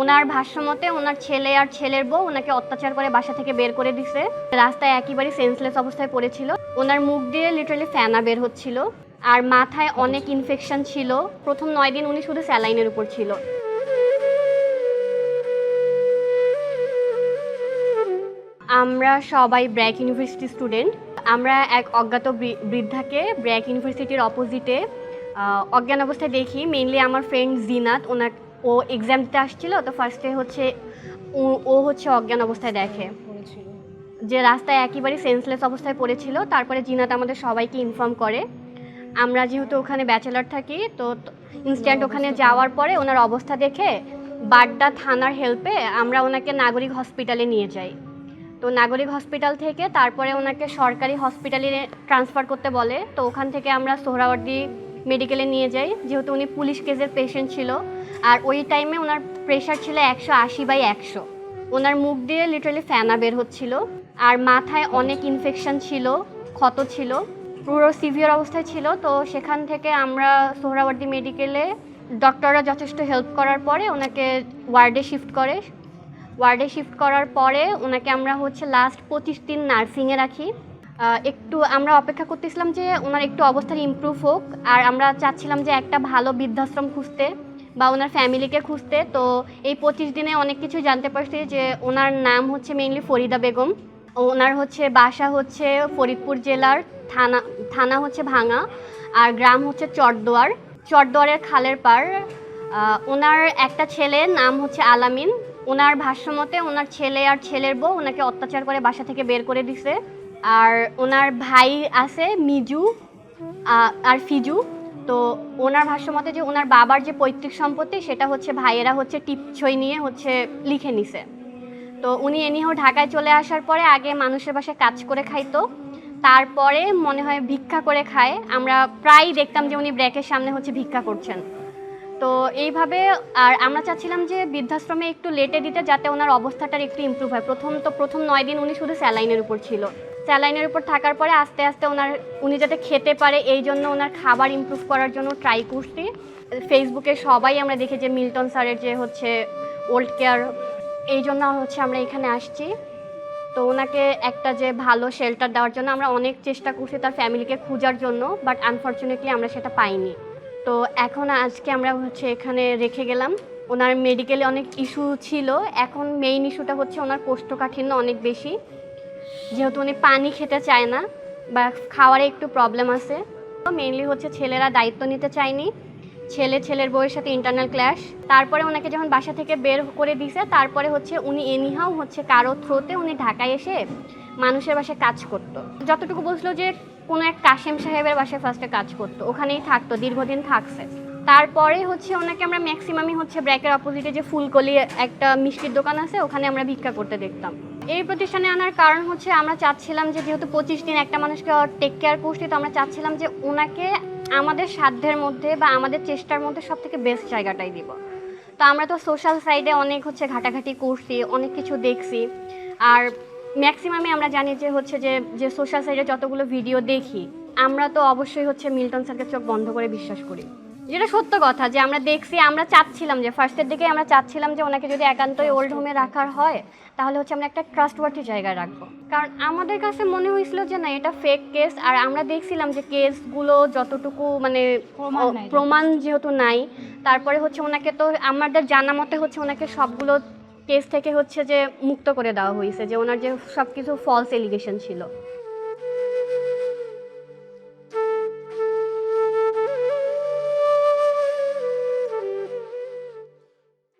ওনার ভাষ্যমতে ওনার ছেলে আর ছেলের বউ ওনাকে অত্যাচার করে বাসা থেকে বের করে দিছে। রাস্তায় একেবারে সেন্সলেস অবস্থায় পড়েছিল। ওনার মুখ দিয়ে লিটারালি ফ্যানা বের হচ্ছিল। আর মাথায় অনেক ইনফেকশন ছিল। প্রথম নয় দিন উনি শুধু স্যালাইনের উপর ছিল। আমরা সবাই ব্র্যাক ইউনিভার্সিটি স্টুডেন্ট। আমরা এক অজ্ঞাত বৃদ্ধাকে ব্র্যাক ইউনিভার্সিটির অপোজিটে অজ্ঞান অবস্থায় দেখি। মেইনলি আমার ফ্রেন্ড জিনাত ওনার ও এক্সাম দিতে আসছিল তো ফার্স্টে হচ্ছে ও- হচ্ছে অজ্ঞান অবস্থায় দেখে। যে রাস্তায় একেবারে সেন্সলেস অবস্থায় পড়েছিল তারপরে জিনাত আমাদের সবাইকে ইনফর্ম করে। আমরা যেহেতু ওখানে ব্যাচেলার থাকি তো ইনস্ট্যান্ট ওখানে যাওয়ার পরে ওনার অবস্থা দেখে বাড্ডা থানার হেল্পে আমরা ওনাকে নাগরিক হসপিটালে নিয়ে যাই। তো নাগরিক হসপিটাল থেকে তারপরে ওনাকে সরকারি হসপিটালে ট্রান্সফার করতে বলে তো ওখান থেকে আমরা সোহরাওয়ার্দি মেডিকেলে নিয়ে যাই। যেহেতু উনি পুলিশ কেসের পেশেন্ট ছিল আর ওই টাইমে ওনার প্রেশার ছিল একশো আশি বাই একশো। ওনার মুখ দিয়ে লিটারালি ফ্যানা বের হচ্ছিল, আর মাথায় অনেক ইনফেকশন ছিল, ক্ষত ছিল, পুরো সিভিয়ার অবস্থায় ছিল। তো সেখান থেকে আমরা সোহরাওয়ার্দী মেডিকেলে ডক্টররা যথেষ্ট হেল্প করার পরে ওনাকে ওয়ার্ডে শিফট করে। ওয়ার্ডে শিফট করার পরে ওনাকে আমরা হচ্ছে লাস্ট পঁচিশ দিন নার্সিংয়ে রাখি। একটু আমরা অপেক্ষা করতেছিলাম যে ওনার একটু অবস্থার ইম্প্রুভ হোক, আর আমরা চাচ্ছিলাম যে একটা ভালো বৃদ্ধাশ্রম খুঁজতে। বা ওনার ফ্যামিলিকে খুঁজতে। তো এই পঁচিশ দিনে অনেক কিছু জানতে পারছি যে ওনার নাম হচ্ছে মেইনলি ফরিদা বেগম। ওনার হচ্ছে বাসা হচ্ছে ফরিদপুর জেলার থানা থানা হচ্ছে ভাঙা আর গ্রাম হচ্ছে চটদোয়ার। চটদোয়ারের খালের আহ, ওনার একটা ছেলে নাম হচ্ছে আলামিন। ওনার ভাষ্যমতে ওনার ছেলে আর ছেলের বউ ওনাকে অত্যাচার করে বাসা থেকে বের করে দিছে। আর ওনার ভাই আছে মিজু আর ফিজু। তো ওনার ভাষ্যমতে যে ওনার বাবার যে পৈতৃক সম্পত্তি, সেটা হচ্ছে ভাইয়েরা হচ্ছে টিপছই নিয়ে হচ্ছে লিখে নিছে। তো উনি এনিহাও ঢাকায় চলে আসার পরে আগে মানুষের বাসায় কাজ করে খাইতো। তারপরে মনে হয় ভিক্ষা করে খায়। আমরা প্রায় দেখতাম যে উনি ব্র্যাকের সামনে হচ্ছে ভিক্ষা করছেন। তো এইভাবে আর আমরা চাচ্ছিলাম যে বৃদ্ধাশ্রমে একটু লেটে দিতে, যাতে ওনার অবস্থাটার একটু ইমপ্রুভ হয়। প্রথম তো প্রথম নয় দিন উনি শুধু স্যালাইনের উপর ছিল। স্যালাইনের উপর থাকার পরে আস্তে আস্তে ওনার, উনি যাতে খেতে পারে, এই জন্য ওনার খাবার ইমপ্রুভ করার জন্য ট্রাই করছি। ফেসবুকে সবাই আমরা দেখি যে মিল্টন স্যারের যে হচ্ছে ওল্ড কেয়ার এই জন্য হচ্ছে আমরা এখানে আসছি। তো ওনাকে একটা যে ভালো শেল্টার দেওয়ার জন্য আমরা অনেক চেষ্টা করছি তার ফ্যামিলিকে খোঁজার জন্য বাট আনফর্চুনেটলি আমরা সেটা পাইনি। তো এখন আজকে আমরা হচ্ছে এখানে রেখে গেলাম। ওনার মেডিকেলে অনেক ইস্যু ছিল। এখন মেইন ইস্যুটা হচ্ছে ওনার কোষ্ঠকাঠিন্য অনেক বেশি। যেহেতু উনি পানি খেতে চায় না বা খাওয়ারে একটু প্রবলেম আছে মেনলি হচ্ছে ছেলেরা দায়িত্ব নিতে চায়নি। ছেলে ছেলের বউয়ের সাথে ইন্টারনাল ক্ল্যাশ তারপরে ওনাকে যখন বাসা থেকে বের করে দিছে, তারপরে হচ্ছে উনি এনিহাও হচ্ছে কারও থ্রোতে উনি ঢাকায় এসে মানুষের বাসায় কাজ করতো। যতটুকু বলছিল যে কোনো এক কাশেম সাহেবের বাসায় ফার্স্টে কাজ করতো, ওখানেই থাকতো, দীর্ঘদিন থাকছে। তারপরে হচ্ছে ওনাকে আমরা ম্যাক্সিমামই হচ্ছে ব্র্যাকের অপোজিটে যে ফুলকলি একটা মিষ্টির দোকান আছে, ওখানে আমরা ভিক্ষা করতে দেখতাম। এই প্রতিষ্ঠানে আনার কারণ হচ্ছে আমরা চাচ্ছিলাম যে যেহেতু পঁচিশ দিন একটা মানুষকে টেক কেয়ার করছি, তো আমরা চাচ্ছিলাম যে ওনাকে আমাদের সাধ্যের মধ্যে বা আমাদের চেষ্টার মধ্যে সব থেকে বেস্ট জায়গাটাই দিব। তো আমরা তো সোশ্যাল সাইডে অনেক হচ্ছে ঘাটাঘাটি করছি, অনেক কিছু দেখছি। আর ম্যাক্সিমামে আমরা জানি যে হচ্ছে যে যে সোশ্যাল সাইডে যতগুলো ভিডিও দেখি, আমরা তো অবশ্যই হচ্ছে মিল্টন স্যারকে চোখ বন্ধ করে বিশ্বাস করি। যেটা সত্য কথা যে আমরা দেখছি আমরা চাচ্ছিলাম যে ফার্স্টের দিকে আমরা চাচ্ছিলাম যে ওনাকে যদি একান্তই ওল্ড হোমে রাখার হয় তাহলে হচ্ছে আমরা একটা ট্রাস্টওয়ার্থি জায়গায় রাখব। কারণ আমাদের কাছে মনে হয়েছিল যে না এটা ফেক কেস আর আমরা দেখছিলাম যে কেসগুলো যতটুকু মানে প্রমাণ প্রমাণ যেহেতু নাই তারপরে হচ্ছে ওনাকে তো আমাদের জানা মতে হচ্ছে ওনাকে সবগুলো কেস থেকে হচ্ছে যে মুক্ত করে দেওয়া হয়েছে যে ওনার যে সব কিছু ফলস এলিগেশন ছিল।